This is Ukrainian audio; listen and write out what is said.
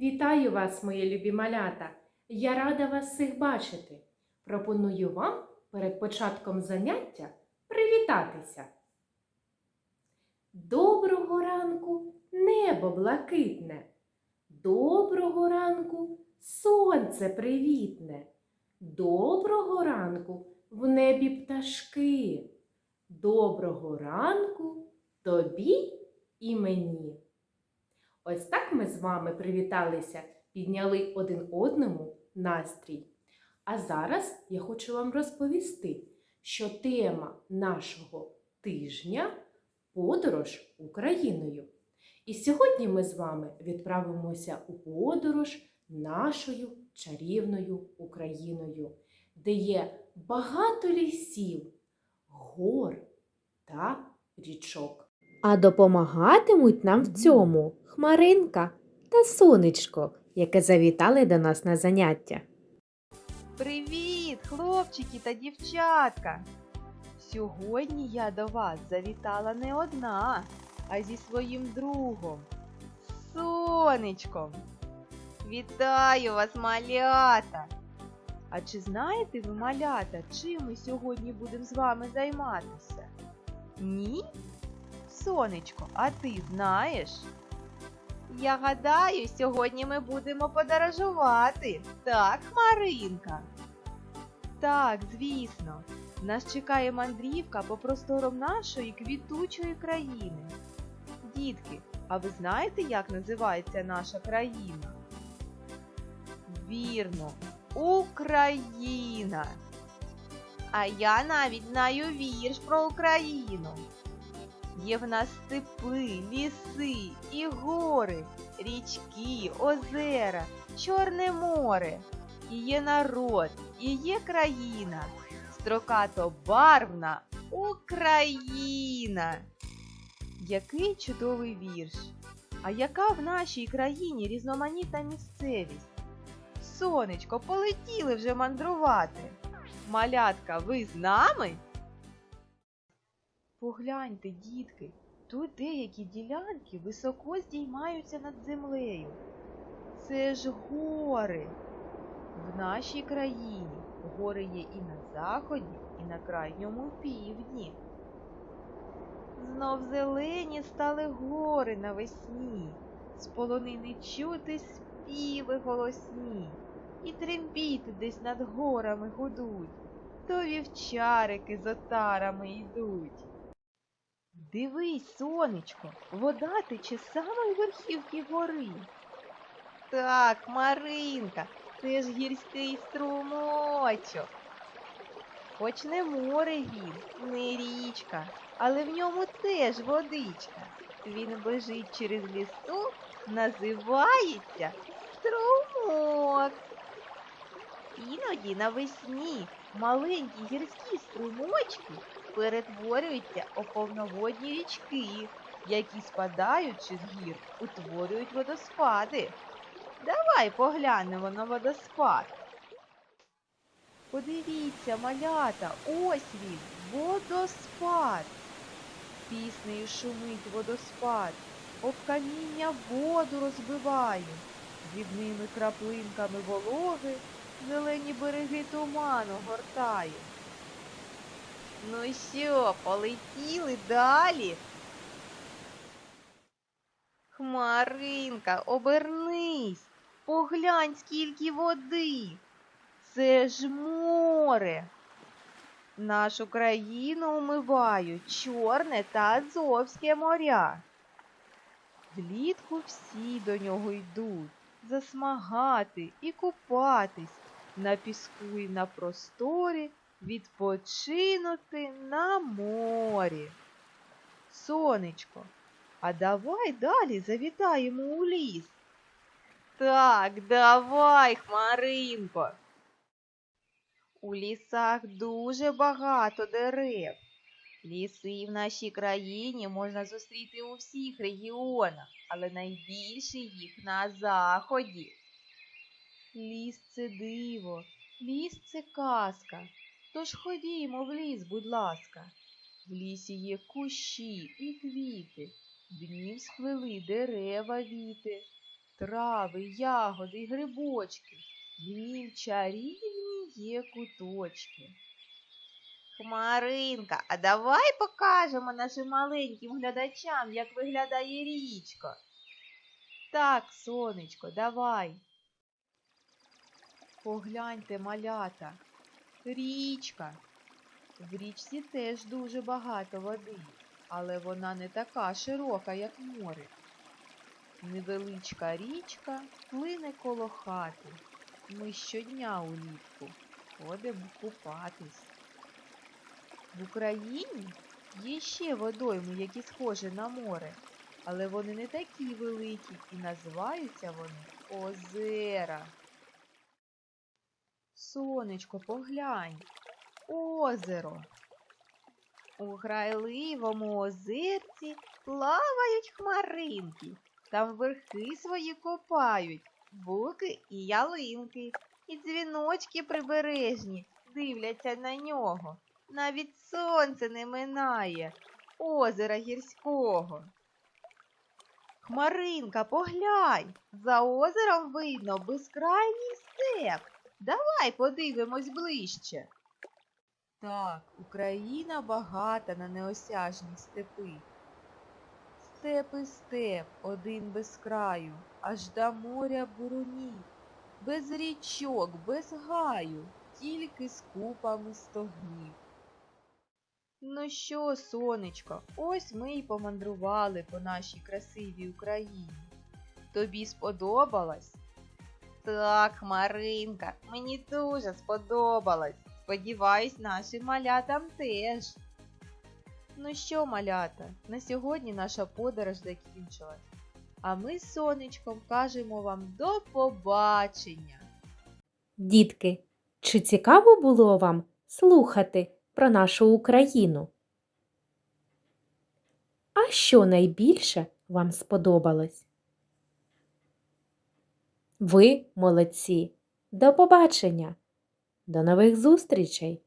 Вітаю вас, мої любі малята! Я рада вас всіх бачити. Пропоную вам перед початком заняття привітатися. Доброго ранку, небо блакитне. Доброго ранку, сонце привітне. Доброго ранку в небі пташки. Доброго ранку тобі і мені. Ось так ми з вами привіталися, підняли один одному настрій. А зараз я хочу вам розповісти, що тема нашого тижня подорож Україною. І сьогодні ми з вами відправимося у подорож нашою чарівною Україною, де є багато лісів, гор та річок. А допомагатимуть нам в цьому Хмаринка та сонечко, яке завітали до нас на заняття. Привіт, хлопчики та дівчатка! Сьогодні я до вас завітала не одна, а зі своїм другом сонечком. Вітаю вас, малята! А чи знаєте ви, малята, чим ми сьогодні будемо з вами займатися? Ні? Сонечко, а ти знаєш? Я гадаю, сьогодні ми будемо подорожувати. Так, Хмаринка? Так, звісно. Нас чекає мандрівка по просторам нашої квітучої країни. Дітки, а ви знаєте, як називається наша країна? Вірно, Україна. А я навіть знаю вірш про Україну. Є в нас степи, ліси і гори, річки, озера, Чорне море. І є народ, і є країна, строкато барвна Україна. Який чудовий вірш! А яка в нашій країні різноманітна місцевість? Сонечко, полетіли вже мандрувати. Малятка, ви з нами? Погляньте, дітки, тут деякі ділянки високо здіймаються над землею. Це ж гори. В нашій країні гори є і на заході, і на крайньому півдні. Знов зелені стали гори навесні, з полонини чути співи голосні, і трембіти десь над горами гудуть, то вівчарики з отарами йдуть. Дивись, сонечко, вода тече з самої верхівки гори. Так, Маринка, це ж гірський струмочок. Хоч не море він, не річка, але в ньому теж водичка. Він бежить через лісок, називається струмок. Іноді навесні маленькі гірські струмочки перетворюються у повноводні річки, які, спадаючи з гір, утворюють водоспади. Давай поглянемо на водоспад. Подивіться, малята, ось він, водоспад. Піснею шумить водоспад, об каміння воду розбиває, дрібними краплинками вологи зелені береги туману гортає. Ну що, полетіли далі? Хмаринка, обернись, поглянь, скільки води. Це ж море. Нашу країну умивають Чорне та Азовське моря. Влітку всі до нього йдуть засмагати і купатись на піску і на просторі, відпочинути на морі. Сонечко, а давай далі завітаємо у ліс. Так, давай, Хмаринко. У лісах дуже багато дерев. Ліси в нашій країні можна зустріти у всіх регіонах, але найбільше їх на заході. Ліс це диво, ліс це казка. Тож ходімо в ліс, будь ласка. В лісі є кущі і квіти, днів схвели дерева віти. трави, ягоди й грибочки. В нім чарівні є куточки. Хмаринка, а давай покажемо нашим маленьким глядачам, як виглядає річка. Так, сонечко, давай. Погляньте, малята. Річка. В річці теж дуже багато води, але вона не така широка, як море. Невеличка річка плине коло хати. Ми щодня улітку ходимо купатись. В Україні є ще водойми, які схожі на море, але вони не такі великі і називаються вони озера. Сонечко, поглянь, озеро. У грайливому озерці плавають хмаринки, там верхи свої копають, буки і ялинки, і дзвіночки прибережні дивляться на нього. Навіть сонце не минає озера гірського. Хмаринка, поглянь, за озером видно безкрайній степ. Давай подивимось ближче. Так, Україна багата на неосяжні степи. Степи степ, один без краю, аж до моря бурунів, без річок, без гаю, тільки з купами стогнів. Ну що, сонечко, ось ми й помандрували по нашій красивій Україні. Тобі сподобалось? Так, Маринка, мені дуже сподобалось. Сподіваюсь, нашим малятам теж. Ну що, малята, на сьогодні наша подорож закінчилась. А ми з сонечком кажемо вам до побачення. Дітки, чи цікаво було вам слухати про нашу Україну? А що найбільше вам сподобалось? Ви молодці! До побачення! До нових зустрічей!